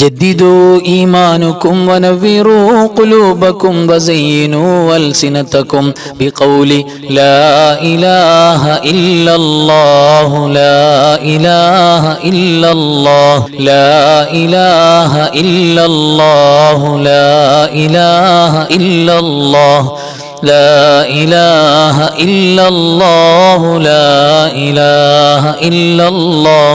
جددوا إيمانكم ونفروا قلوبكم وزينوا ألسنتكم بقول لا إله إلا الله لا إله إلا الله لا إله إلا الله لا إله إلا الله لا إله إلا الله لا إله إلا الله.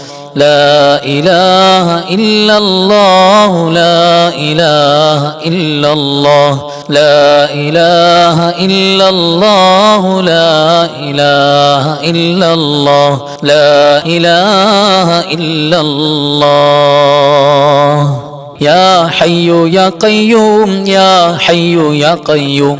لا إله إلا الله لا إله إلا الله لا إله إلا الله لا إله إلا الله لا إله إلا الله. يا حي يا قيوم يا حي يا قيوم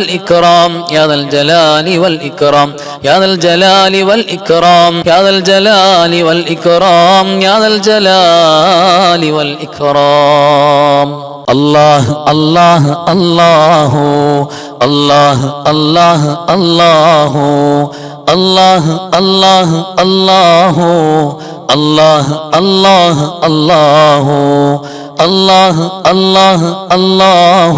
يا ذا الجلال والإكرام يا ذا الجلال والإكرام يا ذا الجلال والإكرام يا ذا الجلال والإكرام الله الله الله الله الله الله الله الله الله الله الله الله الله الله الله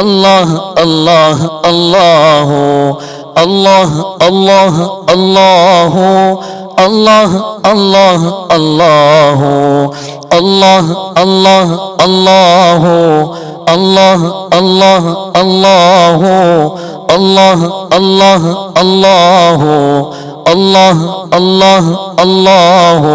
അള്ളാഹ് അള്ളാഹ് അള്ളാഹു അള്ളാഹ് അള്ളാഹ് അള്ളാഹു അള്ളാഹ് അള്ളാഹ് അള്ളാഹു അള്ളാഹ് അള്ളാഹ് അള്ളാഹു അള്ളാഹ് അള്ളാഹ് അള്ളാഹു അള്ളാഹ് അള്ളാഹ് അള്ളാഹു അള്ളാഹ് അള്ളാഹ് അള്ളാഹു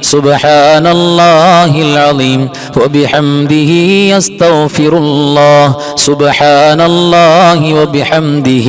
سبحان الله العظيم وبحمده يستغفر الله سبحان الله وبحمده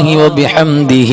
وبحمده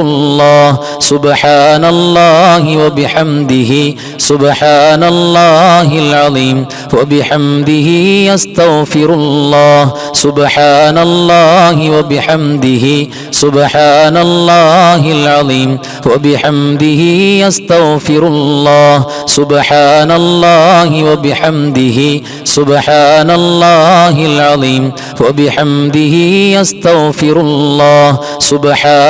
الله سبحان الله وبحمده سبحان الله العظيم وبحمده يستغفر الله سبحان الله وبحمده سبحان الله العظيم وبحمده يستغفر الله سبحان الله وبحمده سبحان الله العظيم وبحمده يستغفر الله سبحان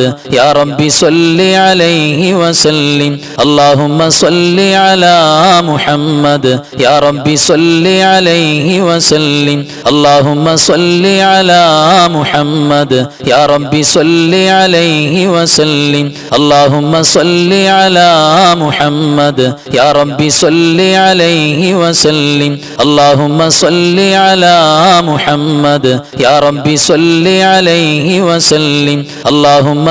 മുഹമ്മദ്. യാ റബ്ബി സല്ലി അലൈഹി വസല്ലിം. അല്ലാഹുമ്മ സല്ലി അലാ മുഹമ്മദ്. യാ റബ്ബി സല്ലി അലൈഹി വസല്ലിം. അല്ലാഹുമ്മ സല്ലി അലാ മുഹമ്മദ്. യാ റബ്ബി സല്ലി അലൈഹി വസല്ലിം. അല്ലാഹുമ്മ സല്ലി അലാ മുഹമ്മദ്. യാ റബ്ബി സല്ലി അലൈഹി വസല്ലിം. അല്ലാഹുമ്മ സല്ലി അലാ മുഹമ്മദ്. യാ റബ്ബി സല്ലി അലൈഹി വസല്ലിം. അല്ലാഹുമ്മ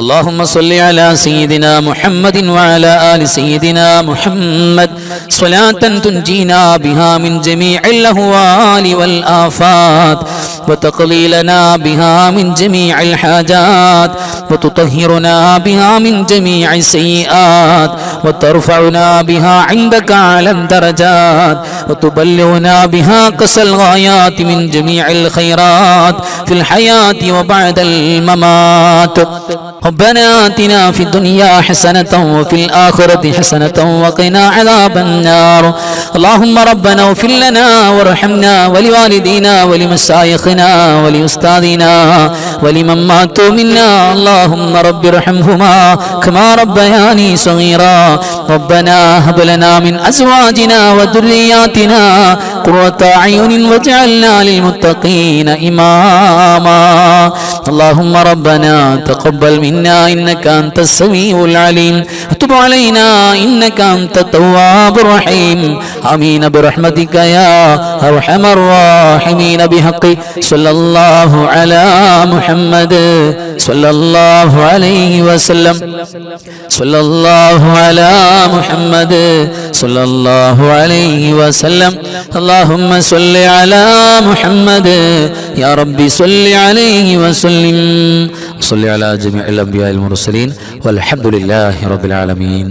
اللهم صل على سيدنا محمد وعلى آل سيدنا محمد. صلاة تنجينا بها من جميع الأهوال والآفات وتقضي لنا بها من جميع الحاجات وتطهرنا بها من جميع السيئات وترفعنا بها عندك أعلى الدرجات وتبلغنا بها قصى الغايات من جميع الخيرات في الحياة وبعد الممات. ربنا آتنا في الدنيا حسنة وفي الآخرة حسنة وقنا عذاب النار. اللهم ربنا اغفر لنا وارحمنا ولوالدينا ولمشايخنا ولأستاذنا. ولمن ماتوا منا اللهم رب ارحمهما كما ربياني صغيرا ربنا هب لنا من أزواجنا وذرياتنا قرة أعين واجعلنا للمتقين إماما اللهم ربنا تقبل منا إنك أنت السميع العليم وتب علينا إنك أنت التواب الرحيم آمين برحمتك يا أرحم الراحمين بحق صلى الله على محمد صلى الله عليه وسلم صلى الله على محمد صلى الله عليه وسلم اللهم صل على محمد يا ربي صل عليه وسلم صل على جميع الأنبياء المرسلين والحمد لله رب العالمين